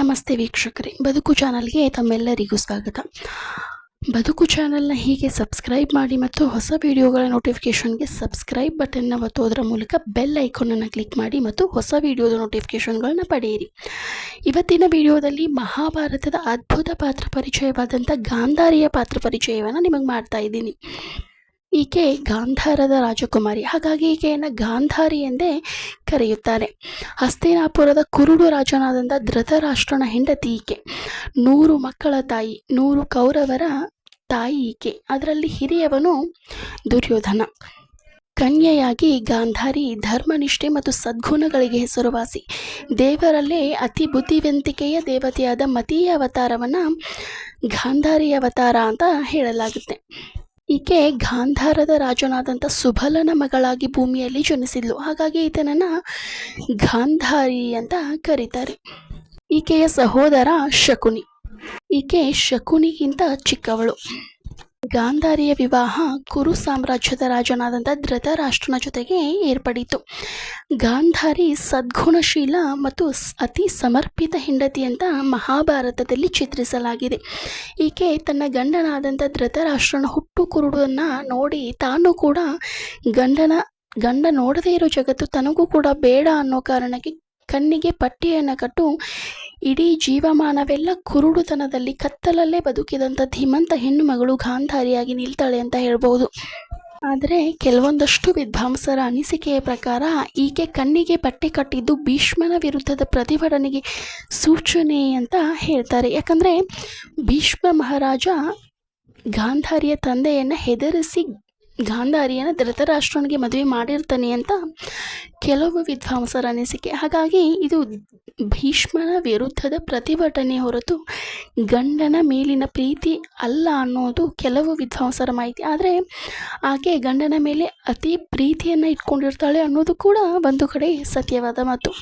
ನಮಸ್ತೆ ವೀಕ್ಷಕರೇ, ಬದುಕು ಚಾನಲ್ಗೆ ತಮ್ಮೆಲ್ಲರಿಗೂ ಸ್ವಾಗತ. ಬದುಕು ಚಾನಲ್ನ ಹೀಗೆ ಸಬ್ಸ್ಕ್ರೈಬ್ ಮಾಡಿ ಮತ್ತು ಹೊಸ ವಿಡಿಯೋಗಳ ನೋಟಿಫಿಕೇಷನ್ಗೆ ಸಬ್ಸ್ಕ್ರೈಬ್ ಬಟನ್ನ ಒತ್ತೋದರ ಮೂಲಕ ಬೆಲ್ ಐಕಾನನ್ನು ಕ್ಲಿಕ್ ಮಾಡಿ ಮತ್ತು ಹೊಸ ವಿಡಿಯೋದ ನೋಟಿಫಿಕೇಷನ್ಗಳನ್ನ ಪಡೆಯಿರಿ. ಇವತ್ತಿನ ವಿಡಿಯೋದಲ್ಲಿ ಮಹಾಭಾರತದ ಅದ್ಭುತ ಪಾತ್ರ ಪರಿಚಯವಾದಂಥ ಗಾಂಧಾರಿಯ ಪಾತ್ರ ಪರಿಚಯವನ್ನು ನಿಮಗೆ ಮಾಡ್ತಾ ಇದ್ದೀನಿ. ಈಕೆ ಗಾಂಧಾರದ ರಾಜಕುಮಾರಿ. ಹಾಗಾಗಿ ಈಕೆಯನ್ನು ಗಾಂಧಾರಿ ಎಂದೇ ಕರೆಯುತ್ತಾರೆ. ಹಸ್ತಿನಾಪುರದ ಕುರುಡು ರಾಜನಾದಂಥ ಧೃತರಾಷ್ಟ್ರನ ಹೆಂಡತಿ ಈಕೆ. ನೂರು ಮಕ್ಕಳ ತಾಯಿ, ನೂರು ಕೌರವರ ತಾಯಿ ಈಕೆ. ಅದರಲ್ಲಿ ಹಿರಿಯವನು ದುರ್ಯೋಧನ. ಕನ್ಯೆಯಾಗಿ ಗಾಂಧಾರಿ ಧರ್ಮನಿಷ್ಠೆ ಮತ್ತು ಸದ್ಗುಣಗಳಿಗೆ ಹೆಸರುವಾಸಿ. ದೇವರಲ್ಲೇ ಅತಿ ಬುದ್ಧಿವಂತಿಕೆಯ ದೇವತೆಯಾದ ಮತೀಯ ಅವತಾರವನ್ನು ಗಾಂಧಾರಿ ಅವತಾರ ಅಂತ ಹೇಳಲಾಗುತ್ತೆ. ಈಕೆ ಗಾಂಧಾರದ ರಾಜನಾದಂಥ ಸುಬಲನ ಮಗಳಾಗಿ ಭೂಮಿಯಲ್ಲಿ ಜನಿಸಿದ್ಲು. ಹಾಗಾಗಿ ಈತನನ್ನು ಗಾಂಧಾರಿ ಅಂತ ಕರೀತಾರೆ. ಈಕೆಯ ಸಹೋದರ ಶಕುನಿ. ಈಕೆ ಶಕುನಿಗಿಂತ ಚಿಕ್ಕವಳು. ಗಾಂಧಾರಿಯ ವಿವಾಹ ಕುರು ಸಾಮ್ರಾಜ್ಯದ ರಾಜನಾದಂಥ ಧೃತರಾಷ್ಟ್ರನ ಜೊತೆಗೆ ಏರ್ಪಡಿತು. ಗಾಂಧಾರಿ ಸದ್ಗುಣಶೀಲ ಮತ್ತು ಅತಿ ಸಮರ್ಪಿತ ಹೆಂಡತಿ ಅಂತ ಮಹಾಭಾರತದಲ್ಲಿ ಚಿತ್ರಿಸಲಾಗಿದೆ. ಈಕೆ ತನ್ನ ಗಂಡನಾದಂಥ ಧೃತರಾಷ್ಟ್ರನ ಹುಟ್ಟು ಕುರುಡನ್ನು ನೋಡಿ ತಾನು ಕೂಡ ಗಂಡನ, ಗಂಡ ನೋಡದೇ ಇರೋ ಜಗತ್ತು ತನಗೂ ಕೂಡ ಬೇಡ ಅನ್ನೋ ಕಾರಣಕ್ಕೆ ಕಣ್ಣಿಗೆ ಪಟ್ಟಿಯನ್ನು ಕಟ್ಟು ಇಡೀ ಜೀವಮಾನವೆಲ್ಲ ಕುರುಡುತನದಲ್ಲಿ ಕತ್ತಲಲ್ಲೇ ಬದುಕಿದಂಥ ಧೀಮಂತ ಹೆಣ್ಣು ಮಗಳು ಗಾಂಧಾರಿಯಾಗಿ ನಿಲ್ತಾಳೆ ಅಂತ ಹೇಳ್ಬೋದು ಆದರೆ ಕೆಲವೊಂದಷ್ಟು ವಿದ್ವಾಂಸರ ಅನಿಸಿಕೆಯ ಪ್ರಕಾರ ಈಕೆ ಕಣ್ಣಿಗೆ ಬಟ್ಟೆ ಕಟ್ಟಿದ್ದು ಭೀಷ್ಮನ ವಿರುದ್ಧದ ಪ್ರತಿಭಟನೆಗೆ ಸೂಚನೆ ಅಂತ ಹೇಳ್ತಾರೆ. ಯಾಕಂದರೆ ಭೀಷ್ಮ ಮಹಾರಾಜ ಗಾಂಧಾರಿಯ ತಂದೆಯನ್ನು ಹೆದರಿಸಿ ಗಾಂಧಾರಿಯನ್ನು ಧೃತರಾಷ್ಟ್ರನಿಗೆ ಮದುವೆ ಮಾಡಿರ್ತಾನೆ ಅಂತ ಕೆಲವು ವಿದ್ವಾಂಸರ ಅನಿಸಿಕೆ. ಹಾಗಾಗಿ ಇದು ಭೀಷ್ಮನ ವಿರುದ್ಧದ ಪ್ರತಿಭಟನೆ ಹೊರತು ಗಂಡನ ಮೇಲಿನ ಪ್ರೀತಿ ಅಲ್ಲ ಅನ್ನೋದು ಕೆಲವು ವಿದ್ವಾಂಸರ ಮಾಹಿತಿ. ಆದರೆ ಆಕೆ ಗಂಡನ ಮೇಲೆ ಅತಿ ಪ್ರೀತಿಯನ್ನು ಇಟ್ಕೊಂಡಿರ್ತಾಳೆ ಅನ್ನೋದು ಕೂಡ ಒಂದು ಕಡೆ ಸತ್ಯವಾದ ಮಾತು.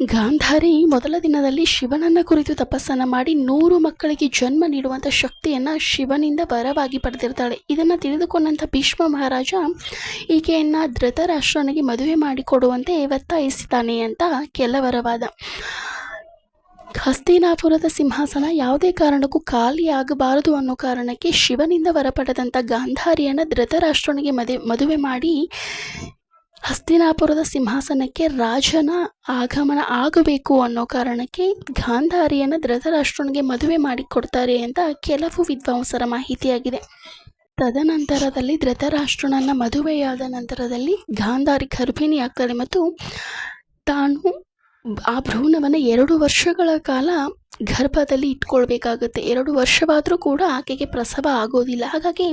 ಗಾಂಧಾರಿ ಮೊದಲ ದಿನದಲ್ಲಿ ಶಿವನನ್ನ ಕುರಿತು ತಪಸ್ಸನ್ನು ಮಾಡಿ ನೂರು ಮಕ್ಕಳಿಗೆ ಜನ್ಮ ನೀಡುವಂಥ ಶಕ್ತಿಯನ್ನು ಶಿವನಿಂದ ವರವಾಗಿ ಪಡೆದಿರ್ತಾಳೆ. ಇದನ್ನು ತಿಳಿದುಕೊಂಡಂಥ ಭೀಷ್ಮ ಮಹಾರಾಜ ಈಕೆಯನ್ನು ಧೃತರಾಷ್ಟ್ರನಿಗೆ ಮದುವೆ ಮಾಡಿಕೊಡುವಂತೆ ಒತ್ತಾಯಿಸಿದ್ದಾನೆ ಅಂತ ಕೆಲವರ ವಾದ. ಹಸ್ತಿನಾಪುರದ ಸಿಂಹಾಸನ ಯಾವುದೇ ಕಾರಣಕ್ಕೂ ಖಾಲಿಯಾಗಬಾರದು ಅನ್ನೋ ಕಾರಣಕ್ಕೆ ಶಿವನಿಂದ ವರ ಪಡೆದಂಥ ಗಾಂಧಾರಿಯನ್ನು ಧೃತರಾಷ್ಟ್ರನಿಗೆ ಮದುವೆ ಮದುವೆ ಮಾಡಿ ಹಸ್ತಿನಾಪುರದ ಸಿಂಹಾಸನಕ್ಕೆ ರಾಜನ ಆಗಮನ ಆಗಬೇಕು ಅನ್ನೋ ಕಾರಣಕ್ಕೆ ಗಾಂಧಾರಿಯನ್ನು ಧೃತರಾಷ್ಟ್ರನಿಗೆ ಮದುವೆ ಮಾಡಿಕೊಡ್ತಾರೆ ಅಂತ ಕೆಲವು ವಿದ್ವಾಂಸರ ಮಾಹಿತಿಯಾಗಿದೆ. ತದನಂತರದಲ್ಲಿ ಧೃತರಾಷ್ಟ್ರನನ್ನು ಮದುವೆಯಾದ ನಂತರದಲ್ಲಿ ಗಾಂಧಾರಿ ಗರ್ಭಿಣಿ ಆಗ್ತಾಳೆ ಮತ್ತು ತಾನು ಆ ಭ್ರೂಣವನ್ನು ಎರಡು ವರ್ಷಗಳ ಕಾಲ ಗರ್ಭದಲ್ಲಿ ಇಟ್ಕೊಳ್ಬೇಕಾಗುತ್ತೆ. ಎರಡು ವರ್ಷವಾದರೂ ಕೂಡ ಆಕೆಗೆ ಪ್ರಸವ ಆಗೋದಿಲ್ಲ. ಹಾಗಾಗಿ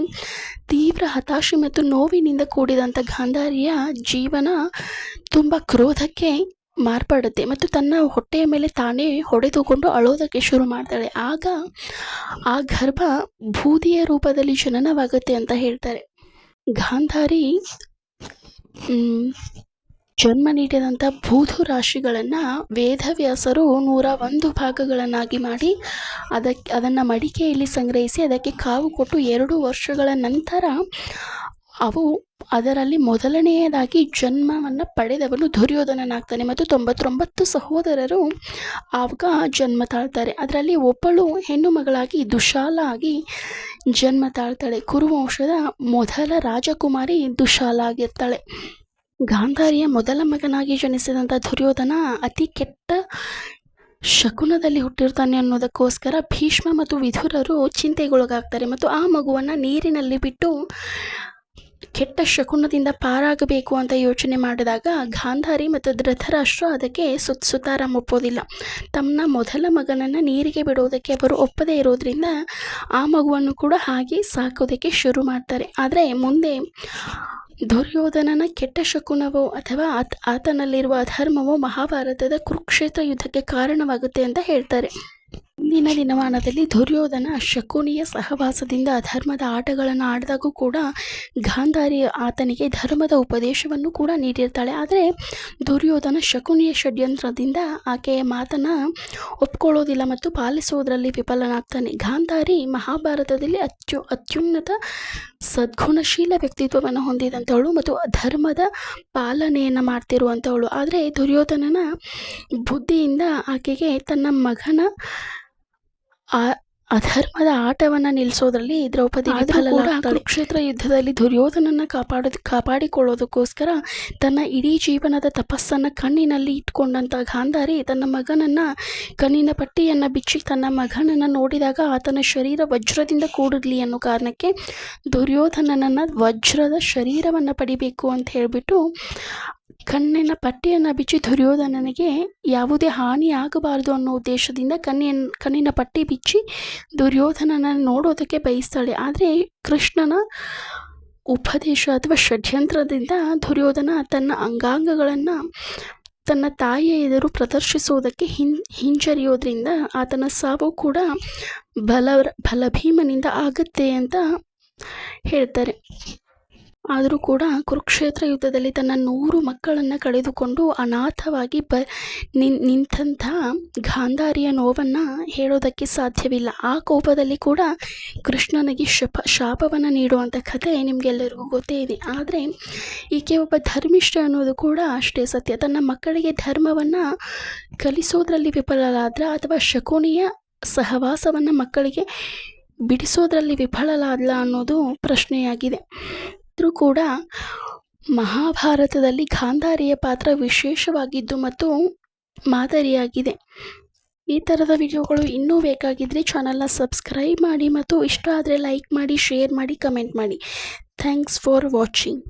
ತೀವ್ರ ಹತಾಶೆ ಮತ್ತು ನೋವಿನಿಂದ ಕೂಡಿದಂಥ ಗಾಂಧಾರಿಯ ಜೀವನ ತುಂಬ ಕ್ರೋಧಕ್ಕೆ ಮಾರ್ಪಡುತ್ತೆ ಮತ್ತು ತನ್ನ ಹೊಟ್ಟೆಯ ಮೇಲೆ ತಾನೇ ಹೊಡೆದುಕೊಂಡು ಅಳೋದಕ್ಕೆ ಶುರು ಮಾಡ್ತಾಳೆ. ಆಗ ಆ ಗರ್ಭ ಬೂದಿಯ ರೂಪದಲ್ಲಿ ಜನನವಾಗುತ್ತೆ ಅಂತ ಹೇಳ್ತಾರೆ. ಗಾಂಧಾರಿ ಜನ್ಮ ನೀಡಿದಂಥ ಭೂಧು ರಾಶಿಗಳನ್ನು ವೇದವ್ಯಾಸರು ನೂರ ಒಂದು ಭಾಗಗಳನ್ನಾಗಿ ಮಾಡಿ ಅದಕ್ಕೆ ಅದನ್ನು ಮಡಿಕೆಯಲ್ಲಿ ಸಂಗ್ರಹಿಸಿ ಅದಕ್ಕೆ ಕಾವು ಕೊಟ್ಟು ಎರಡು ವರ್ಷಗಳ ನಂತರ ಅವು ಅದರಲ್ಲಿ ಮೊದಲನೆಯದಾಗಿ ಜನ್ಮವನ್ನು ಪಡೆದವನು ದುರ್ಯೋಧನನಾಗ್ತಾನೆ ಮತ್ತು ತೊಂಬತ್ತೊಂಬತ್ತು ಸಹೋದರರು ಆವಾಗ ಜನ್ಮ ತಾಳ್ತಾರೆ. ಅದರಲ್ಲಿ ಒಬ್ಬಳು ಹೆಣ್ಣು ಮಗಳಾಗಿ ದುಶಾಲ ಆಗಿ ಜನ್ಮ ತಾಳ್ತಾಳೆ. ಕುರುವಂಶದ ಮೊದಲ ರಾಜಕುಮಾರಿ ದುಶಾಲ ಆಗಿರ್ತಾಳೆ. ಗಾಂಧಾರಿಯ ಮೊದಲ ಮಗನಾಗಿ ಜನಿಸಿದಂಥ ದುರ್ಯೋಧನ ಅತಿ ಕೆಟ್ಟ ಶಕುನದಲ್ಲಿ ಹುಟ್ಟಿರ್ತಾನೆ ಅನ್ನೋದಕ್ಕೋಸ್ಕರ ಭೀಷ್ಮ ಮತ್ತು ವಿಧುರರು ಚಿಂತೆಗೊಳಗಾಗ್ತಾರೆ ಮತ್ತು ಆ ಮಗುವನ್ನು ನೀರಿನಲ್ಲಿ ಬಿಟ್ಟು ಕೆಟ್ಟ ಶಕುನದಿಂದ ಪಾರಾಗಬೇಕು ಅಂತ ಯೋಚನೆ ಮಾಡಿದಾಗ ಗಾಂಧಾರಿ ಮತ್ತು ಧೃತರಾಷ್ಟ್ರ ಅದಕ್ಕೆ ಸುತ್ ಸುತಾರ ಒಪ್ಪೋದಿಲ್ಲ ತಮ್ಮ ಮೊದಲ ಮಗನನ್ನು ನೀರಿಗೆ ಬಿಡೋದಕ್ಕೆ ಅವರು ಒಪ್ಪದೇ ಇರೋದ್ರಿಂದ ಆ ಮಗುವನ್ನು ಕೂಡ ಹಾಗೆ ಸಾಕೋದಕ್ಕೆ ಶುರು ಮಾಡ್ತಾರೆ. ಆದರೆ ಮುಂದೆ ದುರ್ಯೋಧನನ ಕೆಟ್ಟ ಶಕುನವೋ ಅಥವಾ ಆತ ಆತನಲ್ಲಿರುವ ಅಧರ್ಮವೋ ಮಹಾಭಾರತದ ಕುರುಕ್ಷೇತ್ರ ಯುದ್ಧಕ್ಕೆ ಕಾರಣವಾಗುತ್ತೆ ಅಂತ ಹೇಳ್ತಾರೆ. ಇಂದಿನ ದಿನಮಾನದಲ್ಲಿ ದುರ್ಯೋಧನ ಶಕುನಿಯ ಸಹವಾಸದಿಂದ ಧರ್ಮದ ಆಟಗಳನ್ನು ಆಡಿದಾಗೂ ಕೂಡ ಗಾಂಧಾರಿ ಆತನಿಗೆ ಧರ್ಮದ ಉಪದೇಶವನ್ನು ಕೂಡ ನೀಡಿರ್ತಾಳೆ. ಆದರೆ ದುರ್ಯೋಧನ ಶಕುನಿಯ ಷಡ್ಯಂತ್ರದಿಂದ ಆಕೆಯ ಮಾತನ್ನು ಒಪ್ಕೊಳ್ಳೋದಿಲ್ಲ ಮತ್ತು ಪಾಲಿಸುವುದರಲ್ಲಿ ವಿಫಲನಾಗ್ತಾನೆ. ಗಾಂಧಾರಿ ಮಹಾಭಾರತದಲ್ಲಿ ಅತ್ಯು, ಅತ್ಯುನ್ನತ ಸದ್ಗುಣಶೀಲ ವ್ಯಕ್ತಿತ್ವವನ್ನು ಹೊಂದಿದಂಥವಳು ಮತ್ತು ಧರ್ಮದ ಪಾಲನೆಯನ್ನು ಮಾಡ್ತಿರುವಂಥವಳು. ಆದರೆ ದುರ್ಯೋಧನನ ಬುದ್ಧಿಯಿಂದ ಆಕೆಗೆ ತನ್ನ ಮಗನ ಆ ಅಧರ್ಮದ ಆಟವನ್ನು ನಿಲ್ಲಿಸೋದ್ರಲ್ಲಿ ದ್ರೌಪದಿ. ಕುರುಕ್ಷೇತ್ರ ಯುದ್ಧದಲ್ಲಿ ದುರ್ಯೋಧನನ್ನು ಕಾಪಾಡೋದು ಕಾಪಾಡಿಕೊಳ್ಳೋದಕ್ಕೋಸ್ಕರ ತನ್ನ ಇಡೀ ಜೀವನದ ತಪಸ್ಸನ್ನು ಕಣ್ಣಿನಲ್ಲಿ ಇಟ್ಕೊಂಡಂಥ ಗಾಂಧಾರಿ ತನ್ನ ಮಗನನ್ನ ಕಣ್ಣಿನ ಪಟ್ಟಿಯನ್ನು ಬಿಚ್ಚಿ ತನ್ನ ಮಗನನ್ನು ನೋಡಿದಾಗ ಆತನ ಶರೀರ ವಜ್ರದಿಂದ ಕೂಡಿರಲಿ ಅನ್ನೋ ಕಾರಣಕ್ಕೆ ದುರ್ಯೋಧನನನ್ನು ವಜ್ರದ ಶರೀರವನ್ನು ಪಡಿಬೇಕು ಅಂತ ಹೇಳಿಬಿಟ್ಟು ಕಣ್ಣಿನ ಪಟ್ಟಿಯನ್ನು ಬಿಚ್ಚಿ ದುರ್ಯೋಧನನಿಗೆ ಯಾವುದೇ ಹಾನಿ ಆಗಬಾರದು ಅನ್ನೋ ಉದ್ದೇಶದಿಂದ ಕಣ್ಣಿನ ಕಣ್ಣಿನ ಪಟ್ಟಿ ಬಿಚ್ಚಿ ದುರ್ಯೋಧನನ ನೋಡೋದಕ್ಕೆ ಬಯಸ್ತಾಳೆ. ಆದರೆ ಕೃಷ್ಣನ ಉಪದೇಶ ಅಥವಾ ಷಡ್ಯಂತ್ರದಿಂದ ದುರ್ಯೋಧನ ತನ್ನ ಅಂಗಾಂಗಗಳನ್ನು ತನ್ನ ತಾಯಿಯ ಎದುರು ಪ್ರದರ್ಶಿಸುವುದಕ್ಕೆ ಹಿನ್ ಹಿಂಜರಿಯೋದ್ರಿಂದ ಆತನ ಸಾವು ಕೂಡ ಬಲ ಬಲಭೀಮನಿಂದ ಆಗುತ್ತೆ ಅಂತ ಹೇಳ್ತಾರೆ. ಆದರೂ ಕೂಡ ಕುರುಕ್ಷೇತ್ರ ಯುದ್ಧದಲ್ಲಿ ತನ್ನ ನೂರು ಮಕ್ಕಳನ್ನು ಕಳೆದುಕೊಂಡು ಅನಾಥವಾಗಿ ಬ ನಿಂತಹ ಗಾಂಧಾರಿಯ ನೋವನ್ನು ಹೇಳೋದಕ್ಕೆ ಸಾಧ್ಯವಿಲ್ಲ. ಆ ಕೋಪದಲ್ಲಿ ಕೂಡ ಕೃಷ್ಣನಿಗೆ ಶಪ ಶಾಪವನ್ನು ನೀಡುವಂಥ ಕಥೆ ನಿಮಗೆಲ್ಲರಿಗೂ ಗೊತ್ತೇ ಇದೆ. ಆದರೆ ಈಕೆ ಒಬ್ಬ ಧರ್ಮಿಷ್ಠ ಅನ್ನೋದು ಕೂಡ ಅಷ್ಟೇ ಸತ್ಯ. ತನ್ನ ಮಕ್ಕಳಿಗೆ ಧರ್ಮವನ್ನು ಕಲಿಸೋದ್ರಲ್ಲಿ ವಿಫಲರಾದ್ರೆ ಅಥವಾ ಶಕುನಿಯ ಸಹವಾಸವನ್ನು ಮಕ್ಕಳಿಗೆ ಬಿಡಿಸೋದ್ರಲ್ಲಿ ವಿಫಲಲಾದ್ಲ ಅನ್ನೋದು ಪ್ರಶ್ನೆಯಾಗಿದೆ. ಆದರೂ ಕೂಡ ಮಹಾಭಾರತದಲ್ಲಿ ಗಾಂಧಾರಿಯ ಪಾತ್ರ ವಿಶೇಷವಾಗಿದ್ದು ಮತ್ತು ಮಾದರಿಯಾಗಿದೆ. ಈ ಥರದ ವಿಡಿಯೋಗಳು ಇನ್ನೂ ಬೇಕಾಗಿದ್ದರೆ ಚಾನಲ್ನ ಸಬ್ಸ್ಕ್ರೈಬ್ ಮಾಡಿ ಮತ್ತು ಇಷ್ಟ ಆದರೆ ಲೈಕ್ ಮಾಡಿ, ಶೇರ್ ಮಾಡಿ, ಕಮೆಂಟ್ ಮಾಡಿ. Thanks for watching.